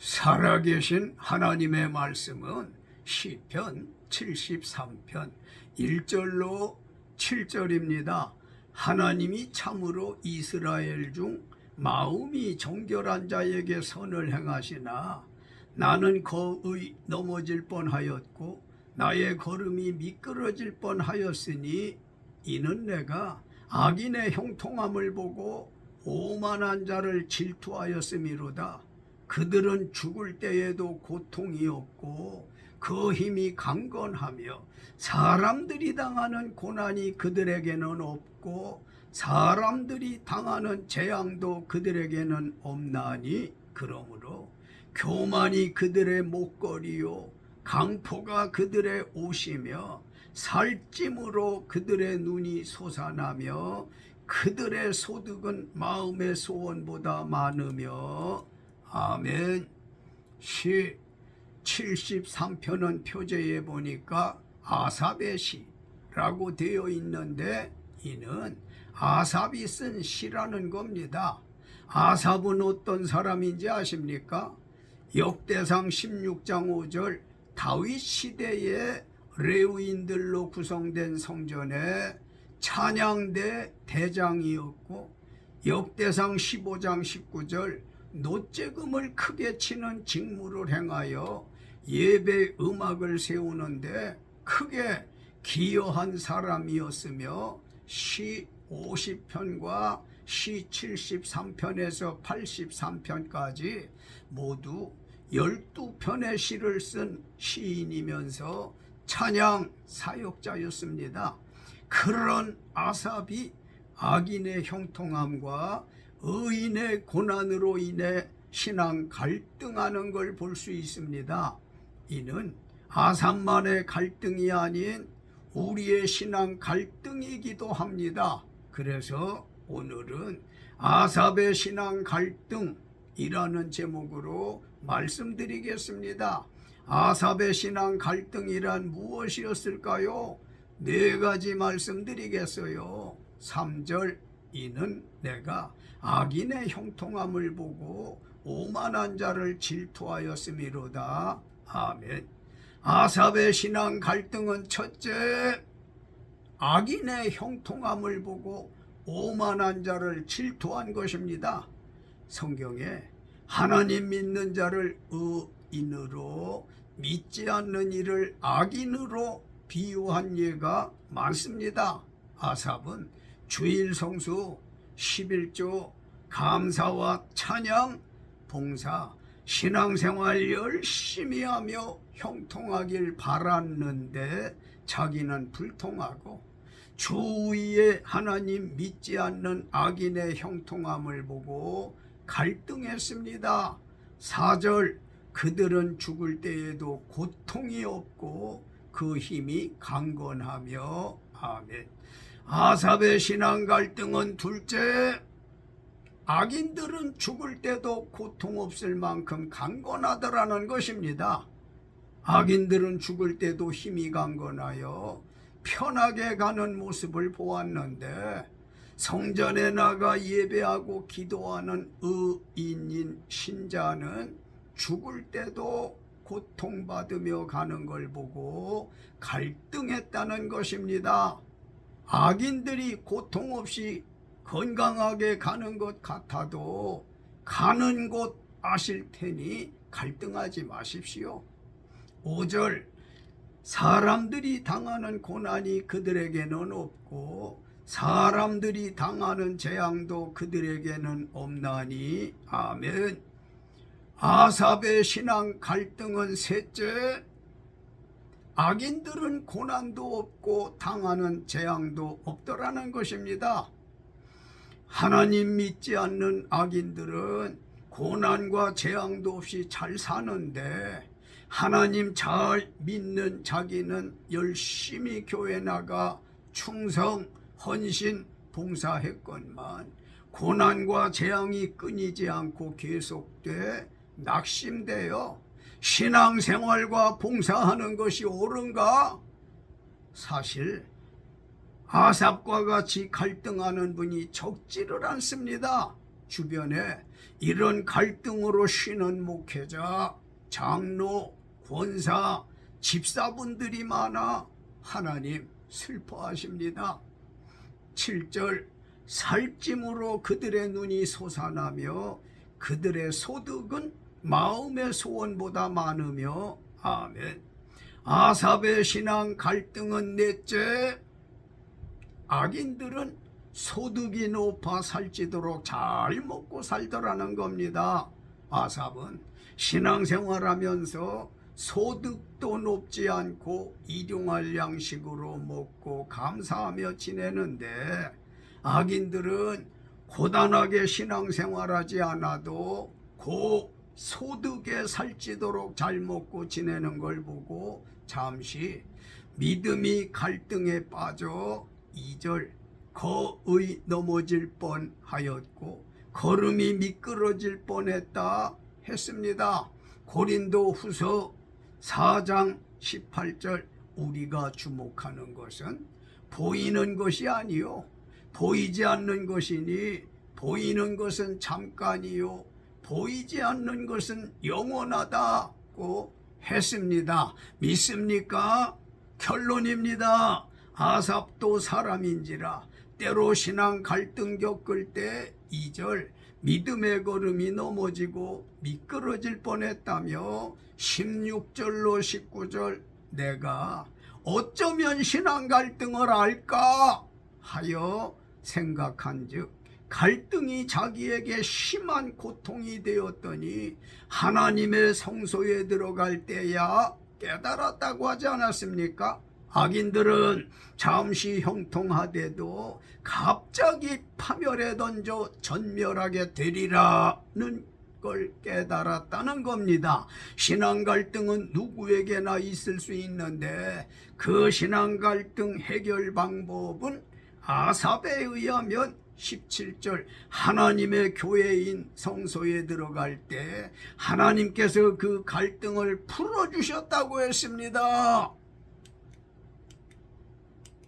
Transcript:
살아계신 하나님의 말씀은 시편 73편 1절로 7절입니다. 하나님이 참으로 이스라엘 중 마음이 정결한 자에게 선을 행하시나 나는 거의 넘어질 뻔하였고 나의 걸음이 미끄러질 뻔하였으니 이는 내가 악인의 형통함을 보고 오만한 자를 질투하였음이로다. 그들은 죽을 때에도 고통이 없고 그 힘이 강건하며 사람들이 당하는 고난이 그들에게는 없고 사람들이 당하는 재앙도 그들에게는 없나니 그러므로 교만이 그들의 목걸이요 강포가 그들의 옷이며 살찜으로 그들의 눈이 솟아나며 그들의 소득은 마음의 소원보다 많으며 아멘. 시 73편은 표제에 보니까 아삽의 시라고 되어 있는데 이는 아삽이 쓴 시라는 겁니다. 아삽은 어떤 사람인지 아십니까? 역대상 16장 5절 다윗 시대의 레위인들로 구성된 성전의 찬양대 대장이었고 역대상 15장 19절 노재금을 크게 치는 직무를 행하여 예배 음악을 세우는데 크게 기여한 사람이었으며 시 50편과 시 73편에서 83편까지 모두 12편의 시를 쓴 시인이면서 찬양 사역자였습니다. 그런 아삽이 악인의 형통함과 의인의 고난으로 인해 신앙 갈등하는 걸 볼 수 있습니다. 이는 아삽만의 갈등이 아닌 우리의 신앙 갈등이기도 합니다. 그래서 오늘은 아삽의 신앙 갈등이라는 제목으로 말씀드리겠습니다. 아삽의 신앙 갈등이란 무엇이었을까요? 네 가지 말씀드리겠어요. 3절 이는 내가 악인의 형통함을 보고 오만한 자를 질투하였음이로다. 아멘. 아삽의 신앙 갈등은 첫째 악인의 형통함을 보고 오만한 자를 질투한 것입니다. 성경에 하나님 믿는 자를 의인으로 믿지 않는 이를 악인으로 비유한 예가 많습니다. 아삽은 주일 성수 11조 감사와 찬양 봉사 신앙생활 열심히 하며 형통하길 바랐는데 자기는 불통하고 주위에 하나님 믿지 않는 악인의 형통함을 보고 갈등했습니다. 4절 그들은 죽을 때에도 고통이 없고 그 힘이 강건하며 아멘. 아삽의 신앙 갈등은 둘째 악인들은 죽을 때도 고통 없을 만큼 강건하더라는 것입니다. 악인들은 죽을 때도 힘이 강건하여 편하게 가는 모습을 보았는데 성전에 나가 예배하고 기도하는 의인인 신자는 죽을 때도 고통받으며 가는 걸 보고 갈등했다는 것입니다. 악인들이 고통 없이 건강하게 가는 것 같아도 가는 곳 아실 테니 갈등하지 마십시오. 5절 사람들이 당하는 고난이 그들에게는 없고 사람들이 당하는 재앙도 그들에게는 없나니 아멘. 아삽의 신앙 갈등은 셋째 악인들은 고난도 없고 당하는 재앙도 없더라는 것입니다. 하나님 믿지 않는 악인들은 고난과 재앙도 없이 잘 사는데 하나님 잘 믿는 자기는 열심히 교회 나가 충성, 헌신, 봉사했건만 고난과 재앙이 끊이지 않고 계속돼 낙심되어 신앙생활과 봉사하는 것이 옳은가? 사실 아삽과 같이 갈등하는 분이 적지를 않습니다. 주변에 이런 갈등으로 쉬는 목회자, 장로, 권사, 집사분들이 많아 하나님 슬퍼하십니다. 7절 살찜으로 그들의 눈이 솟아나며 그들의 소득은 마음의 소원보다 많으며 아멘. 아삽의 신앙 갈등은 넷째 악인들은 소득이 높아 살찌도록 잘 먹고 살더라는 겁니다. 아삽은 신앙생활하면서 소득도 높지 않고 일용할 양식으로 먹고 감사하며 지내는데 악인들은 고단하게 신앙생활하지 않아도 고 소득에 살찌도록 잘 먹고 지내는 걸 보고 잠시 믿음이 갈등에 빠져 2절 거의 넘어질 뻔하였고 걸음이 미끄러질 뻔했다 했습니다. 고린도 후서 4장 18절 우리가 주목하는 것은 보이는 것이 아니요 보이지 않는 것이니 보이는 것은 잠깐이요 보이지 않는 것은 영원하다고 했습니다. 믿습니까? 결론입니다. 아삽도 사람인지라 때로 신앙 갈등 겪을 때 2절 믿음의 걸음이 넘어지고 미끄러질 뻔했다며 16절로 19절 내가 어쩌면 신앙 갈등을 알까 하여 생각한즉 갈등이 자기에게 심한 고통이 되었더니 하나님의 성소에 들어갈 때야 깨달았다고 하지 않았습니까? 악인들은 잠시 형통하대도 갑자기 파멸에 던져 전멸하게 되리라는 걸 깨달았다는 겁니다. 신앙 갈등은 누구에게나 있을 수 있는데 그 신앙 갈등 해결 방법은 아삽에 의하면 17절 하나님의 교회인 성소에 들어갈 때 하나님께서 그 갈등을 풀어 주셨다고 했습니다.